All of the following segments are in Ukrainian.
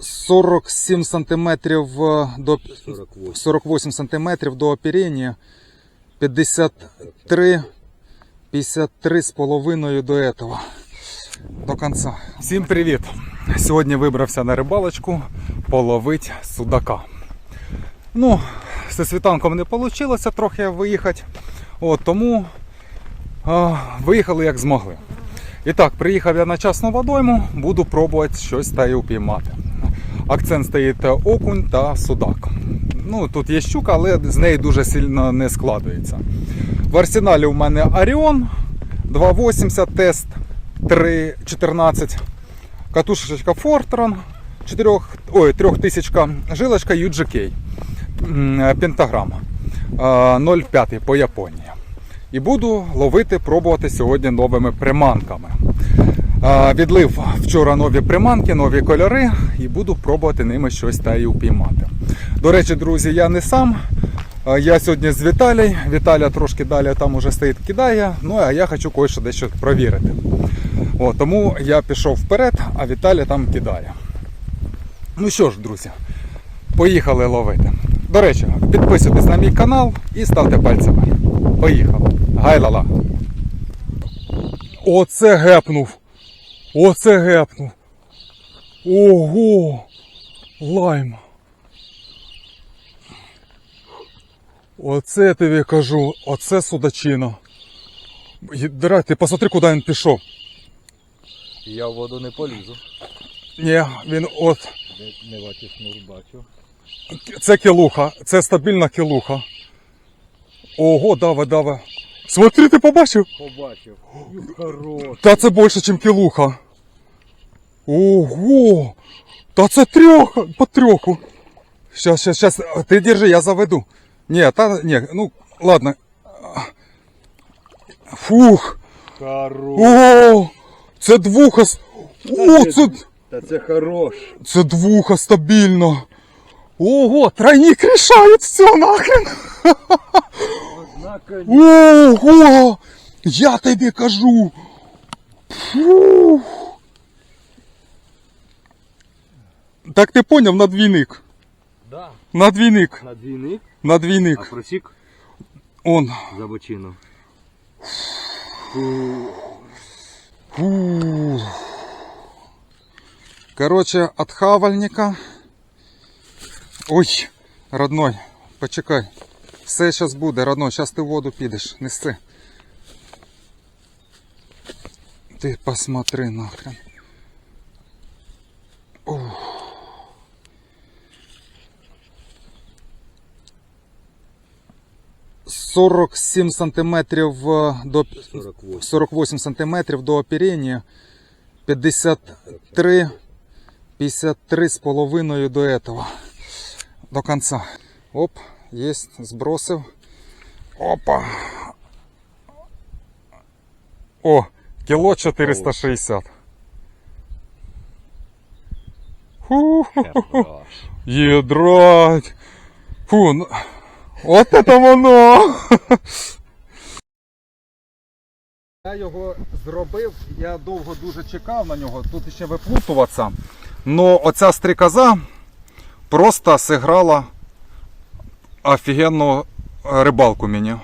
47 сантиметрів е, до 48. 48 сантиметрів до оперення, 53, 53 з половиною до этого, до конца. Всім привіт! Сьогодні вибрався на рибалочку половить судака. Ну, зі світанком не вийшло трохи виїхати, от, тому а, виїхали як змогли. І так, приїхав я на частну водойму, буду пробувати щось та й упіймати. Акцент стоїть окунь та судак. Ну, тут є щука, але з неї дуже сильно не складується. В арсеналі у мене Оріон 280 тест 3.14, катушечка Fortran 4, ой, 3000 жилочка UGK, пентаграма 0,5 по Японії. І буду ловити, пробувати сьогодні новими приманками. Відлив вчора нові приманки, нові кольори, і буду пробувати ними щось та й упіймати. До речі, друзі, я не сам. Я сьогодні з Віталій. Віталя трошки далі там уже стоїть, кидає. Ну а я хочу кое-що дещо провірити. О, тому я пішов вперед, а Віталя там кидає. Ну що ж, друзі, поїхали ловити. До речі, підписуйтесь на мій канал і ставте вверх. Поїхали. Гайлала. Оце гепнув. Оце гепнув. Ого! Лайм. Оце я тобі кажу, оце судачина. Драть, ти посмотри, куди він пішов. Я в воду не полізу. Ні, він от. Не, не бачу шнур, бачу. Це кілуха, це стабільна кілуха. Ого, давай, давай. Смотри, ти побачив? Побачив. І хорош. Та це більше, ніж кілуха. Ого! Та це трьох по трьоху. Щас, щас, щас. Ти держи, я заведу. Ні, та ні, ну ладно. Фух. Хорош. О! Це двуха. О, це, Та це хорош. це двуха стабільно. Ого, тройник рішають все нахрен. Ого! Я тобі кажу. Фу. Так ти поняв, на двійник. Да. На двійник. На двійник, На а двійник. просік Он. за бочину. Короче, от хавальника. Ой, родной, почекай. Все зараз буде, родной, зараз ти в воду підеш, неси. Ти посмотри нахрен. Ух. Сорок сім сантиметрів е, до 48. 48 сантиметрів до оперення, 53, 53 з половиною до этого, до конца. Оп, есть, сбросив. Опа. О, кіло 460. Фу. Едрать. Фу, ну, от это воно. Я його зробив, я довго дуже чекав на нього, тут ще виплутуватися. Но оця стрікоза просто зіграла офігенну рибалку мені.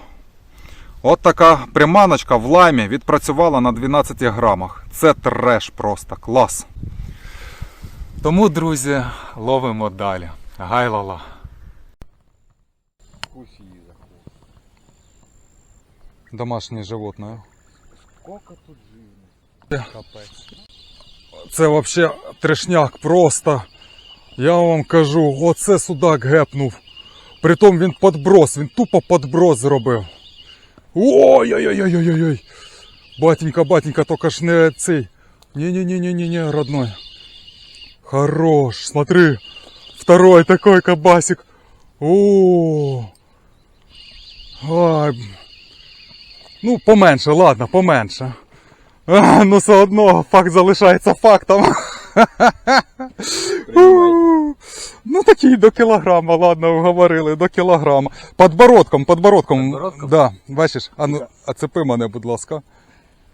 От така приманочка в лаймі відпрацювала на 12 грамах. Це треш просто, клас. Тому, друзі, ловимо далі. Гайлала. Домашнє животне. Сколько тут живності? Капець. Це вообще трешняк просто. Я вам кажу, оце судак гепнув. Притом він подброс, він тупо подброс зробив. Ой-ой-ой-ой-ой-ой. Батенька, батенька, тільки ж не цей. Не-не-не-не-не, родной. Хорош, смотри. Второй такой кабасик. О. Ай. Ну, поменше, ладно, поменше. А, ну все одно факт залишається фактом. Ну такий до кілограма, ладно, говорили, до кілограма. Подбородком, подбородком. Подбородком? Да, бачиш, а ну, оцепи мене, будь ласка.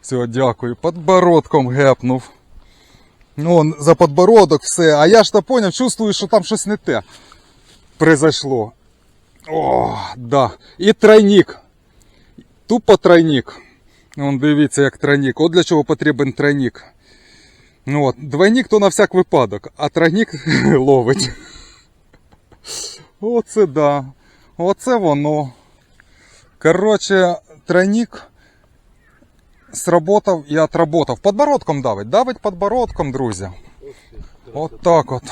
Все, дякую. Подбородком гепнув. Ну, он за подбородок все. А я ж то поняв, чувствую, що там щось не те произошло. О, да. І тройник. Тупо тройник. Вон дивіться, як тройник. От для чого потрібен тройник. Ну. Двойник то на всяк випадок, а тройник ловить. Оце да. Оце воно. Короче, тройник сработав і отработав. Подбородком давить. Давить подбородком, друзі. От так от.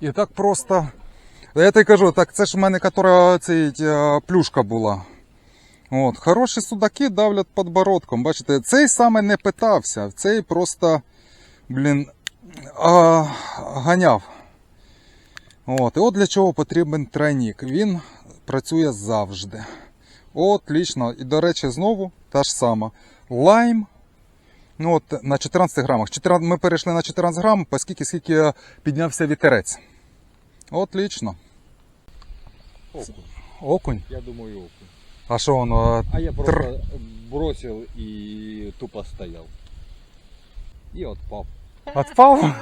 І так просто. Я тобі кажу, так це ж в мене котра, е, плюшка була. От, хороші судаки давлять подбородком. Бачите, цей саме не питався, цей просто, блін, а, ганяв. От, і от для чого потрібен тройник. Він працює завжди. Отлично. І, до речі, знову та ж сама. Лайм. Ну, от на 14 грамах. 14, ми перейшли на 14 грам, оскільки скільки піднявся вітерець. Отлично. Окунь. Окунь. Я думаю, окунь. А що воно? А я просто Тр- бросил и тупо стоял. И отпал. Отпав?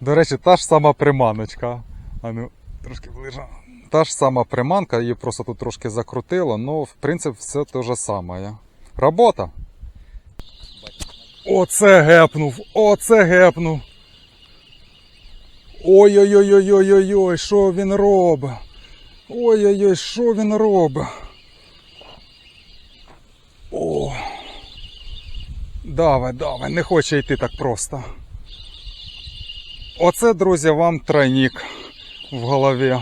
До речі, та ж сама приманочка. А ну, трошки ближе. Та ж сама приманка, її просто тут трошки закрутило, ну, в принципі, все те же саме. Робота. Оце гепнув, оце гепнув. Ой-ой-ой-ой-ой-ой, що він робить? Ой-ой-ой, що він робить? О. Давай, давай, не хоче йти так просто. Оце, друзі, вам тройник в голові.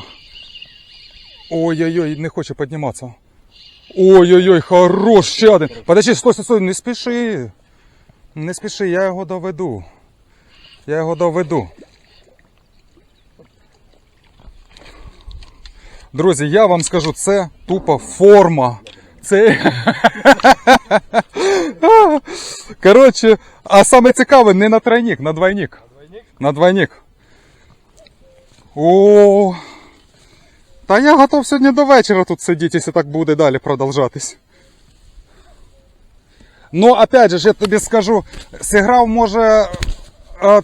Ой-ой-ой, не хоче підніматися. Ой-ой-ой, хорош, ще один. Подожди, стой, стой, стой, не спіши. Не спіши, я його доведу. Я його доведу. Друзі, я вам скажу, це тупо форма. Це. Коротше, а саме цікаве не на тройник, на двойник. На двойник. О. Та я готов сьогодні до вечора тут сидіти, якщо так буде далі продовжатись. Ну, опять же, я тобі скажу, зіграв, може,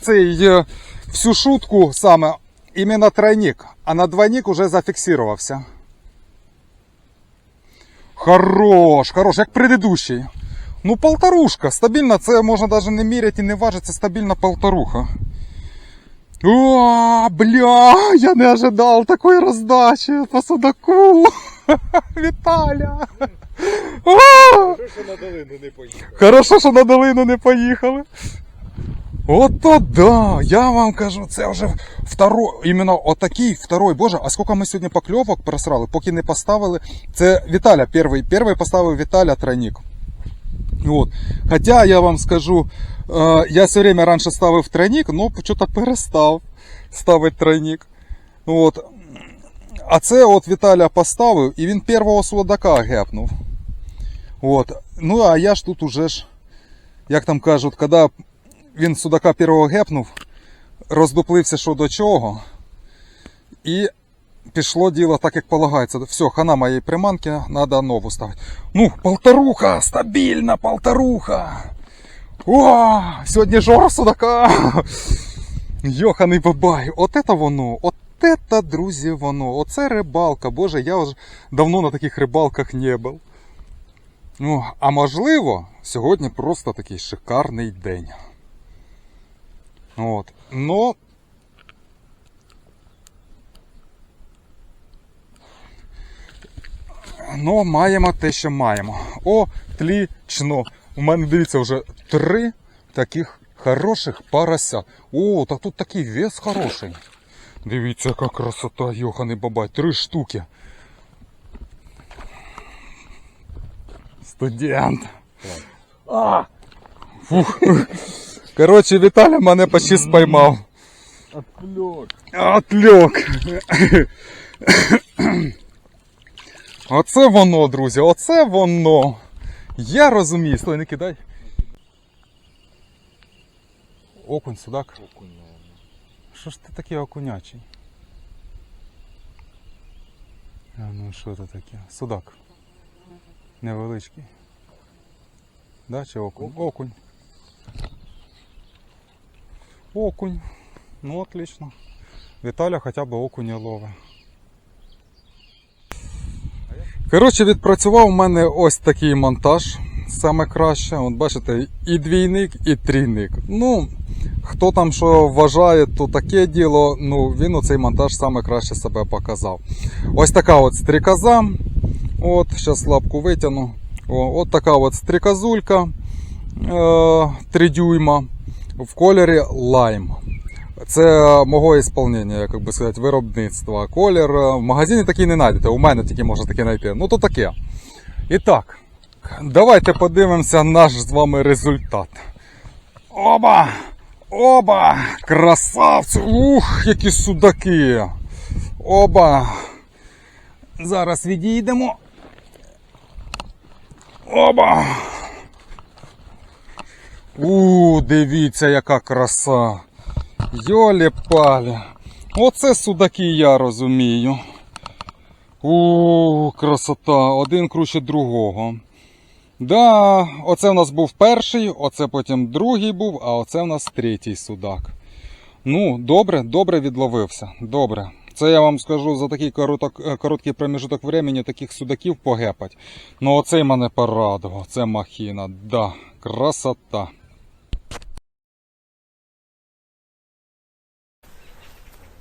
цей, е, всю шутку саме іменно тройник, а на двойник уже зафіксувався. Хорош, хорош, як предыдущий. Ну, полторушка, стабільно, це можна навіть не міряти і не важити, це стабільна полторуха. О, бля, я не ожидал такой раздачи по судаку. Віталя. О, Хорошо на долину не поїхав. Хорошо, що на долину не поїхали. Ото да, я вам кажу, це вже второй, іменно отакий второй. Боже, а скільки ми сьогодні покльовок просрали, поки не поставили. Це Віталя перший. Перший поставив Віталя тройник. Вот. Хотя я вам скажу, э, я все время раньше ставив тройник, но что-то перестав ставити тройник. Вот. А це от Віталя поставив, і він першого судака гепнув. От. Ну а я ж тут уже ж, як там кажуть, коли він судака першого гепнув, роздуплився що до чого. І пішло діло так, як полагається. Все, хана моєї приманки, треба нову ставити. Ну, полторуха, стабільна полторуха. О, сьогодні жор судака. Йоханий бабай, от это воно, от это, друзі, воно. Оце рибалка. Боже, я вже давно на таких рибалках не був. Ну, а можливо, сьогодні просто такий шикарний день. От. Но Ну, маємо те, що маємо. Отлічно. У мене дивіться вже три таких хороших парася. О, так тут такий вес хороший. Дивіться, яка красота, йоханий бабай. Три штуки. Студент. А! Фух. Коротше, Віталя мене почти спіймав. Отвлек. Отльок. Оце воно, друзі, оце воно. Я розумію. Стой, не кидай. Окунь, судак. Окунь, наверное. Що ж ти такий окунячий? А ну що це таке? Судак. Невеличкий. Да, чи окунь? Окунь. Окунь. Ну, отлично. Віталя хоча б окуня ловить. Коротше, відпрацював у мене ось такий монтаж. Саме краще. От бачите, і двійник, і трійник. Ну, хто там що вважає, то таке діло. Ну, він у цей монтаж саме краще себе показав. Ось така от стрікоза. От, зараз лапку витягну. О, от така от стрікозулька е, 3 дюйма в кольорі лайм. Це мого ісполнення, як би сказати, виробництва. Колір е, в магазині такий не знайдете. У мене тільки можна таке знайти. Ну то таке. І так, давайте подивимося наш з вами результат. Оба! Оба! Красавці! Ух, які судаки! Оба! Зараз відійдемо. Оба! У, дивіться, яка краса! Йолі палі. Оце судаки я розумію. У, красота, один круче другого. Да, оце в нас був перший, оце потім другий був, а оце в нас третій судак. Ну, добре, добре відловився. Добре. Це я вам скажу за такий короток, е, короткий проміжуток времени таких судаків погепать. Ну оцей мене порадував. Це махіна. Да, красота.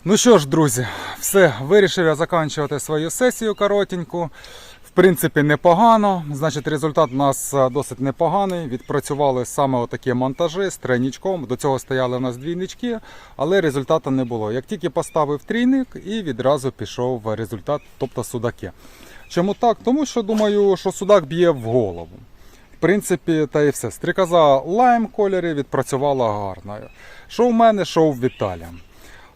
Ну що ж, друзі, все, вирішив я закінчувати свою сесію коротеньку. В принципі, непогано. Значить, результат у нас е, досить непоганий. Відпрацювали саме отакі монтажі з тройничком. До цього стояли у нас двійнички, але результату не було. Як тільки поставив трійник, і відразу пішов результат, тобто судаки. Чому так? Тому що думаю, що судак б'є в голову. В принципі, та і все. Стрікоза лайм кольорі відпрацювала гарно. Що в мене, що в Віталія.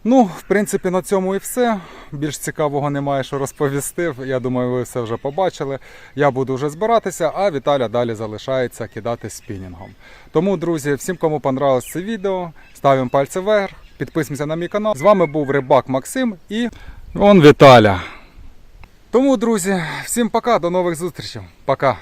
Ну, в принципі, на цьому і все. Більш цікавого немає, що розповісти. Я думаю, ви все вже побачили. Я буду вже збиратися, а Віталя далі залишається кидати спінінгом. Тому, друзі, всім, кому понравилось це відео, ставимо пальці вверх, підписуємося на мій канал. З вами був Рибак Максим і он Віталя. Тому, друзі, всім пока, до нових зустрічей. Пока.